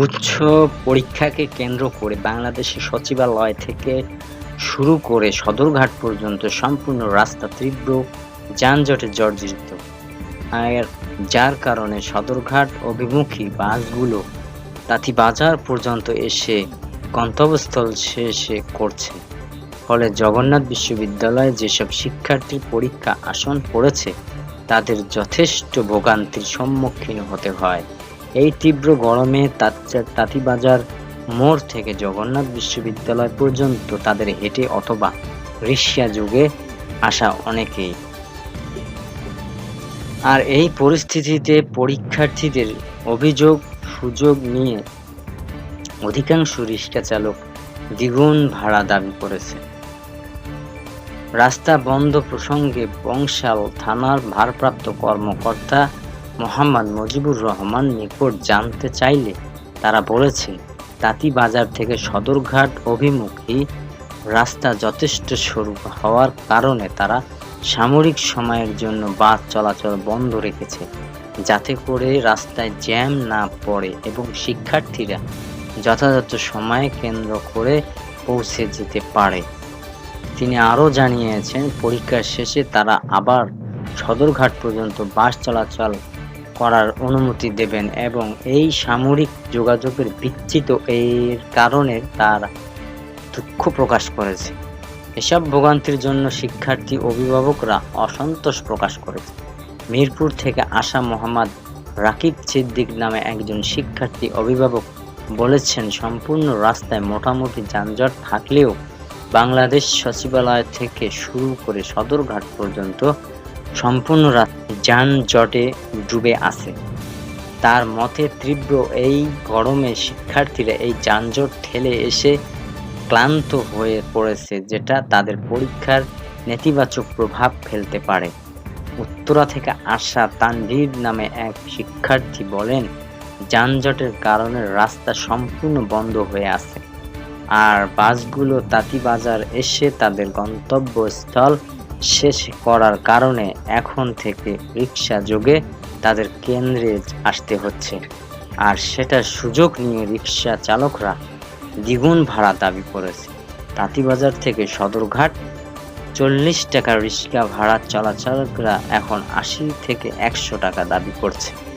গুচ্ছ পরীক্ষাকে কেন্দ্র করে বাংলাদেশে সচিবালয় থেকে শুরু করে সদরঘাট পর্যন্ত সম্পূর্ণ রাস্তা তীব্র যানজটে জর্জরিত। আর যার কারণে সদরঘাট অভিমুখী বাসগুলো তাঁতি বাজার পর্যন্ত এসে গন্তব্যস্থল শেষে করছে। ফলে জগন্নাথ বিশ্ববিদ্যালয়ে যেসব শিক্ষার্থীর পরীক্ষা আসন পড়েছে, তাদের যথেষ্ট ভোগান্তির সম্মুখীন হতে হয়। এই তীব্র গরমে তাঁত- তাঁতিবাজার মোড় থেকে জগন্নাথ বিশ্ববিদ্যালয় পর্যন্ত তাদের হেঁটে অথবা রিক্সা যুগে আসা অনেকেই। আর এই পরিস্থিতিতে পরীক্ষার্থীদের অভিযোগ, সুযোগ নিয়ে অধিকাংশ রিক্সা চালক দ্বিগুণ ভাড়া দাবি করেছে রাস্তা বন্ধ প্রসঙ্গে বংশাল থানার ভারপ্রাপ্ত কর্মকর্তা মোহাম্মদ মুজিবুর রহমান নিকট জানতে চাইলে তারা বলেছে তাঁতিবাজার থেকে সদরঘাট অভিমুখী রাস্তা যথেষ্ট সরু হওয়ার কারণে তারা সামরিক সময়ের জন্য বাস চলাচল বন্ধ রেখেছে, যাতে করে রাস্তায় জ্যাম না পড়ে এবং শিক্ষার্থীরা যথাযথ সময়ে কেন্দ্র করে পৌঁছে যেতে পারে। তিনি আরও জানিয়েছেন, পরীক্ষার শেষে তারা আবার সদরঘাট পর্যন্ত বাস চলাচল করার অনুমতি দেবেন এবং এই সামরিক যোগাযোগের বিচ্ছিত এর কারণে তার দুঃখ প্রকাশ করেছে। এসব ভোগান্তির জন্য শিক্ষার্থী অভিভাবকরা অসন্তোষ প্রকাশ করেছে। মিরপুর থেকে আসা মোহাম্মদ রাকিব সিদ্দিক নামে একজন শিক্ষার্থী অভিভাবক বলেছেন, সম্পূর্ণ রাস্তায় মোটামুটি যানজট থাকলেও বাংলাদেশ সচিবালয় থেকে শুরু করে সদরঘাট পর্যন্ত সম্পূর্ণ রাস্তা যানজটে ডুবে আছে। তার মতে তীব্র এই গরমে শিক্ষার্থীরা এই যানজট ঠেলে এসে ক্লান্ত হয়ে পড়েছে, যেটা তাদের পরীক্ষার নেতিবাচক প্রভাব ফেলতে পারে। উত্তরা থেকে আসা তানভীর নামে এক শিক্ষার্থী বলেন, যানজটের কারণে রাস্তা সম্পূর্ণ বন্ধ হয়ে আছে। আর বাসগুলো তাঁতিবাজার এসে তাদের গন্তব্যস্থল শেষ করার কারণে এখন থেকে রিক্সা যোগে তাদের কেন্দ্রে আসতে হচ্ছে। আর সেটার সুযোগ নিয়ে রিক্সা চালকরা দ্বিগুণ ভাড়া দাবি করেছে। তাঁতিবাজার থেকে সদরঘাট চল্লিশ টাকা রিক্সা ভাড়া চলাচলকরা এখন আশি থেকে একশো টাকা দাবি করছে।